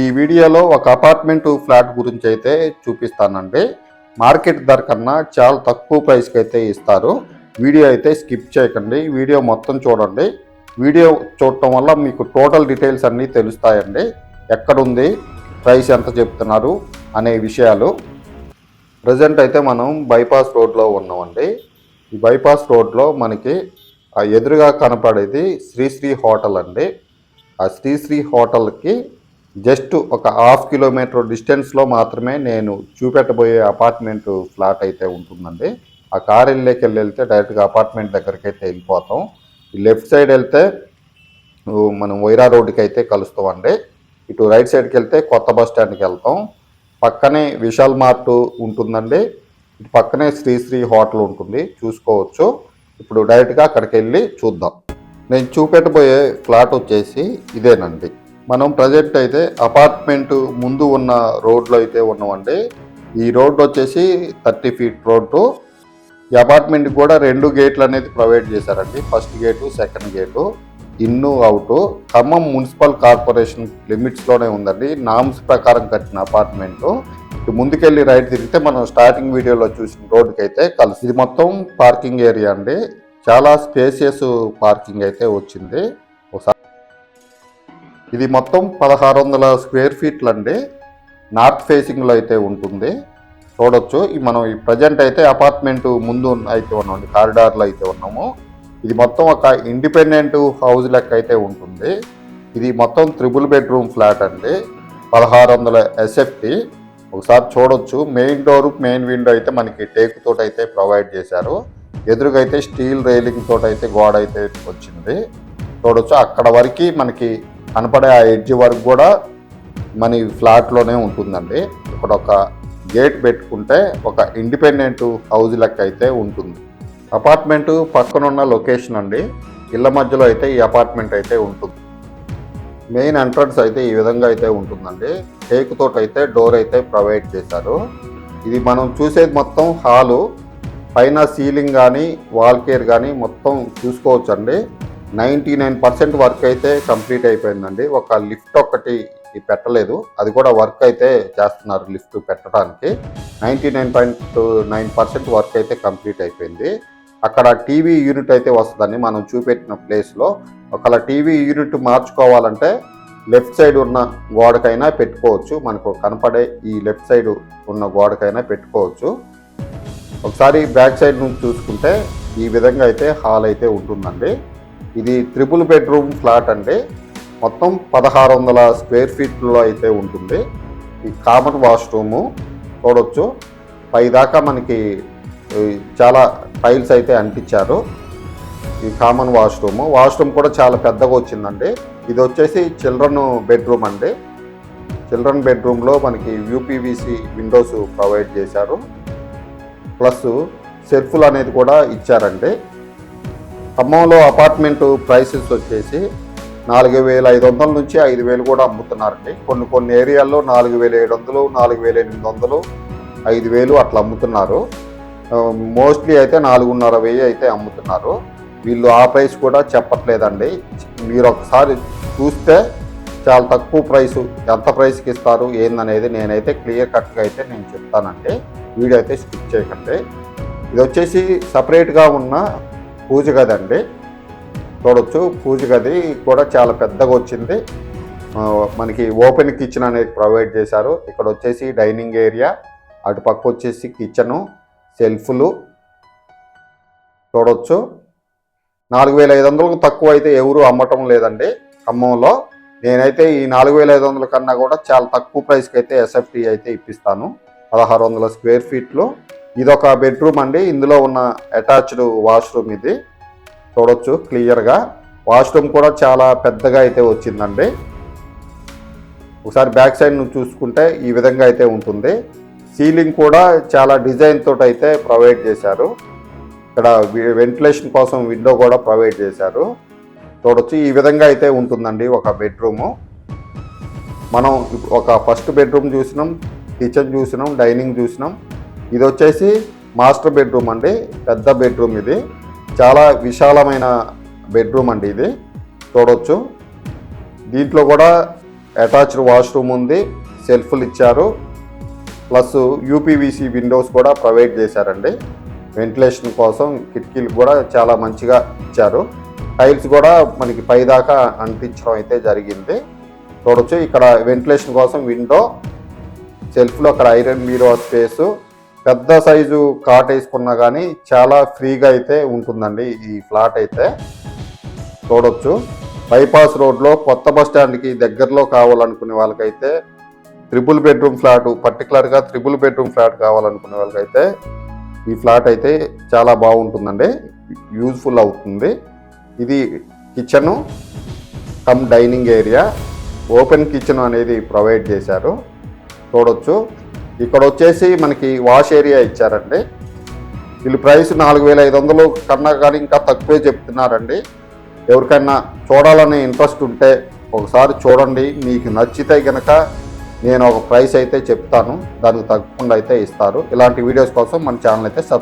ఈ వీడియోలో ఒక అపార్ట్మెంట్ ఫ్లాట్ గురించి అయితే చూపిస్తానండి. మార్కెట్ ధర కన్నా చాలా తక్కువ ప్రైస్కి అయితే ఇస్తారు. వీడియో అయితే స్కిప్ చేయకండి. వీడియో మొత్తం చూడండి. వీడియో చూడటం వల్ల మీకు టోటల్ డీటెయిల్స్ అన్నీ తెలుస్తాయండి. ఎక్కడుంది ప్రైస్ ఎంత చెప్తున్నారు అనే విషయాలు. ప్రజెంట్ అయితే మనం బైపాస్ రోడ్లో ఉన్నామండి. ఈ బైపాస్ రోడ్లో మనకి ఎదురుగా కనపడేది శ్రీశ్రీ హోటల్ అండి. ఆ శ్రీశ్రీ హోటల్కి జస్ట్ ఒక హాఫ్ కిలోమీటర్ డిస్టెన్స్లో మాత్రమే నేను చూపెట్టబోయే అపార్ట్మెంట్ ఫ్లాట్ అయితే ఉంటుందండి. ఆ కార్ వెళ్ళేకి వెళ్ళి వెళ్తే డైరెక్ట్గా అపార్ట్మెంట్ దగ్గరికి అయితే వెళ్ళిపోతాం. లెఫ్ట్ సైడ్ వెళ్తే మనం వైరా రోడ్డుకి అయితే కలుస్తామండి. ఇటు రైట్ సైడ్కి వెళ్తే కొత్త బస్ స్టాండ్కి వెళ్తాం. పక్కనే విశాల్ మార్ట్ ఉంటుందండి. ఇటు పక్కనే శ్రీశ్రీ హోటల్ ఉంటుంది. చూసుకోవచ్చు. ఇప్పుడు డైరెక్ట్గా అక్కడికి వెళ్ళి చూద్దాం. నేను చూపెట్టబోయే ఫ్లాట్ వచ్చేసి ఇదేనండి. మనం ప్రజెంట్ అయితే అపార్ట్మెంట్ ముందు ఉన్న రోడ్లో అయితే ఉన్నామండి. ఈ రోడ్ వచ్చేసి థర్టీ ఫీట్ రోడ్డు. ఈ అపార్ట్మెంట్ కూడా రెండు గేట్లు అనేది ప్రొవైడ్ చేశారండి. First gate second gate. In out. Khammam municipal corporation లిమిట్స్లోనే ఉందండి. నామ్స్ ప్రకారం కట్టిన అపార్ట్మెంట్. ఇటు ముందుకెళ్ళి రైట్ తిరిగితే మనం స్టార్టింగ్ వీడియోలో చూసిన రోడ్డుకి అయితే కలిసి ఇది మొత్తం పార్కింగ్ ఏరియా అండి. చాలా స్పేసియస్ పార్కింగ్ అయితే వచ్చింది. ఇది మొత్తం పదహారు వందల స్క్వేర్ ఫీట్లు అండి నార్త్ ఫేసింగ్లో అయితే ఉంటుంది. చూడొచ్చు. ఈ మనం ఈ ప్రజెంట్ అయితే అపార్ట్మెంట్ ముందు అయితే ఉన్నాం కారిడార్లో అయితే ఉన్నాము. ఇది మొత్తం ఒక ఇండిపెండెంట్ హౌస్ లెక్క అయితే ఉంటుంది. ఇది మొత్తం త్రిబుల్ బెడ్రూమ్ ఫ్లాట్ అండి. పదహారు వందల ఎస్ఎఫ్టి. ఒకసారి చూడొచ్చు. మెయిన్ డోర్ మెయిన్ విండో అయితే మనకి టేక్ తోట అయితే ప్రొవైడ్ చేశారు. ఎదురుగా అయితే స్టీల్ రైలింగ్ తోట అయితే గోడ అయితే వచ్చింది. చూడొచ్చు. అక్కడ వరకు మనకి కనపడే ఆ ఎడ్జ్ వరకు కూడా మన ఫ్లాట్లోనే ఉంటుందండి. ఇక్కడ ఒక గేట్ పెట్టుకుంటే ఒక ఇండిపెండెంట్ హౌస్ లెక్క అయితే ఉంటుంది. అపార్ట్మెంట్ పక్కనున్న లొకేషన్ అండి. ఇళ్ళ మధ్యలో అయితే ఈ అపార్ట్మెంట్ అయితే ఉంటుంది. మెయిన్ ఎంట్రన్స్ అయితే ఈ విధంగా అయితే ఉంటుందండి. టేక్ అయితే డోర్ అయితే ప్రొవైడ్ చేశారు. ఇది మనం చూసేది మొత్తం హాలు. పైన సీలింగ్ కానీ వాల్ కేర్ కానీ మొత్తం చూసుకోవచ్చండి. నైంటీ నైన్ పర్సెంట్ వర్క్ అయితే కంప్లీట్ అయిపోయిందండి. ఒక లిఫ్ట్ ఒక్కటి పెట్టలేదు. అది కూడా వర్క్ అయితే చేస్తున్నారు లిఫ్ట్ పెట్టడానికి. Ninety nine point nine percent work అయితే కంప్లీట్ అయిపోయింది. అక్కడ టీవీ యూనిట్ అయితే వస్తుందండి. మనం చూపెట్టిన ప్లేస్లో ఒకవేళ టీవీ యూనిట్ మార్చుకోవాలంటే లెఫ్ట్ సైడ్ ఉన్న గోడకైనా పెట్టుకోవచ్చు. మనకు కనపడే ఈ లెఫ్ట్ సైడ్ ఉన్న గోడకైనా పెట్టుకోవచ్చు. ఒకసారి బ్యాక్ సైడ్ నుంచి చూసుకుంటే ఈ విధంగా అయితే హాల్ అయితే ఉంటుందండి. ఇది త్రిపుల్ బెడ్రూమ్ ఫ్లాట్ అండి మొత్తం పదహారు వందల స్క్వేర్ ఫీట్లో అయితే ఉంటుంది. ఈ కామన్ వాష్రూము చూడొచ్చు. పైదాకా మనకి చాలా టైల్స్ అయితే అంటించారు ఈ కామన్ వాష్రూమ్ వాష్రూమ్ కూడా చాలా పెద్దగా వచ్చిందండి. ఇది వచ్చేసి చిల్డ్రన్ బెడ్రూమ్ అండి. చిల్డ్రన్ బెడ్రూమ్లో మనకి యూపీవీసీ విండోస్ ప్రొవైడ్ చేశారు. ప్లస్ సెల్ఫ్లు అనేది కూడా ఇచ్చారండి. ఖమ్మంలో అపార్ట్మెంట్ ప్రైసెస్ వచ్చేసి నాలుగు వేల ఐదు వందల నుంచి ఐదు వేలు కూడా అమ్ముతున్నారండి. కొన్ని కొన్ని ఏరియాల్లో నాలుగు వేల ఏడు వందలు నాలుగు వేల ఎనిమిది వందలు ఐదు వేలు అట్లా అమ్ముతున్నారు. మోస్ట్లీ అయితే నాలుగున్నర వెయ్యి అయితే అమ్ముతున్నారు. వీళ్ళు ఆ ప్రైస్ కూడా చెప్పట్లేదండి. మీరు ఒకసారి చూస్తే చాలా తక్కువ ప్రైస్ ఎంత ప్రైస్కి ఇస్తారు ఏందనేది నేనైతే క్లియర్ కట్గా అయితే నేను చెప్తానండి. వీడియో అయితే స్కిప్ చేయకండి. ఇది వచ్చేసి సపరేట్గా ఉన్న పూజ గది అండి. చూడవచ్చు పూజ గది కూడా చాలా పెద్దగా వచ్చింది. మనకి ఓపెన్ కిచెన్ అనేది ప్రొవైడ్ చేశారు. ఇక్కడ వచ్చేసి డైనింగ్ ఏరియా. అటు పక్క వచ్చేసి కిచెను సెల్ఫ్లు. చూడవచ్చు నాలుగు వేల ఐదు వందలకు తక్కువ అయితే ఎవరు అమ్మటం లేదండి ఖమ్మంలో. నేనైతే ఈ నాలుగు వేల ఐదు వందల కన్నా కూడా చాలా తక్కువ ప్రైస్కి అయితే ఎస్ఎఫ్టీ అయితే ఇప్పిస్తాను. పదహారు వందల స్క్వేర్ ఫీట్లు. ఇదొక బెడ్రూమ్ అండి. ఇందులో ఉన్న అటాచ్డ్ వాష్రూమ్ ఇది. చూడొచ్చు క్లియర్గా. వాష్రూమ్ కూడా చాలా పెద్దగా అయితే వచ్చిందండి. ఒకసారి బ్యాక్ సైడ్ నుంచి చూసుకుంటే ఈ విధంగా అయితే ఉంటుంది. సీలింగ్ కూడా చాలా డిజైన్ తోటి అయితే ప్రొవైడ్ చేశారు. ఇక్కడ వెంటిలేషన్ కోసం విండో కూడా ప్రొవైడ్ చేశారు. చూడొచ్చు ఈ విధంగా అయితే ఉంటుందండి ఒక బెడ్రూము. మనం ఒక ఫస్ట్ బెడ్రూమ్ చూసినాం కిచెన్ చూసినాం డైనింగ్ చూసినాం. ఇది వచ్చేసి మాస్టర్ బెడ్రూమ్ అండి పెద్ద బెడ్రూమ్ ఇది. చాలా విశాలమైన బెడ్రూమ్ అండి ఇది. చూడవచ్చు దీంట్లో కూడా అటాచ్డ్ వాష్రూమ్ ఉంది. సెల్ఫ్లు ఇచ్చారు. ప్లస్ యూపీవీసీ విండోస్ కూడా ప్రొవైడ్ చేశారండి. వెంటిలేషన్ కోసం కిటికీలు కూడా చాలా మంచిగా ఇచ్చారు. టైల్స్ కూడా మనకి పైదాకా అంటించడం అయితే జరిగింది. చూడొచ్చు. ఇక్కడ వెంటిలేషన్ కోసం విండో సెల్ఫ్లో అక్కడ ఐరన్ బీరో స్పేసు పెద్ద సైజు కాట్ వేసుకున్నా కానీ చాలా ఫ్రీగా అయితే ఉంటుందండి ఈ ఫ్లాట్ అయితే. చూడొచ్చు. బైపాస్ రోడ్లో కొత్త బస్ స్టాండ్కి దగ్గరలో కావాలనుకునే వాళ్ళకైతే ట్రిపుల్ బెడ్రూమ్ ఫ్లాట్ పర్టికులర్గా త్రిబుల్ బెడ్రూమ్ ఫ్లాట్ కావాలనుకునే వాళ్ళకైతే ఈ ఫ్లాట్ అయితే చాలా బాగుంటుందండి. యూజ్ఫుల్ అవుతుంది. ఇది kitchen come dining area. Open kitchen అనేది ప్రొవైడ్ చేశారు. చూడొచ్చు. ఇక్కడ వచ్చేసి మనకి వాష్ ఏరియా ఇచ్చారండి. వీళ్ళు ప్రైస్ నాలుగు వేల ఐదు వందలు కన్నా కానీ ఇంకా తక్కువే చెప్తున్నారండి. ఎవరికైనా చూడాలనే ఇంట్రెస్ట్ ఉంటే ఒకసారి చూడండి. మీకు నచ్చితే కనుక నేను ఒక ప్రైస్ అయితే చెప్తాను. దానికి తగ్గకుండా అయితే ఇస్తారు. ఇలాంటి వీడియోస్ కోసం మన ఛానల్ అయితే సబ్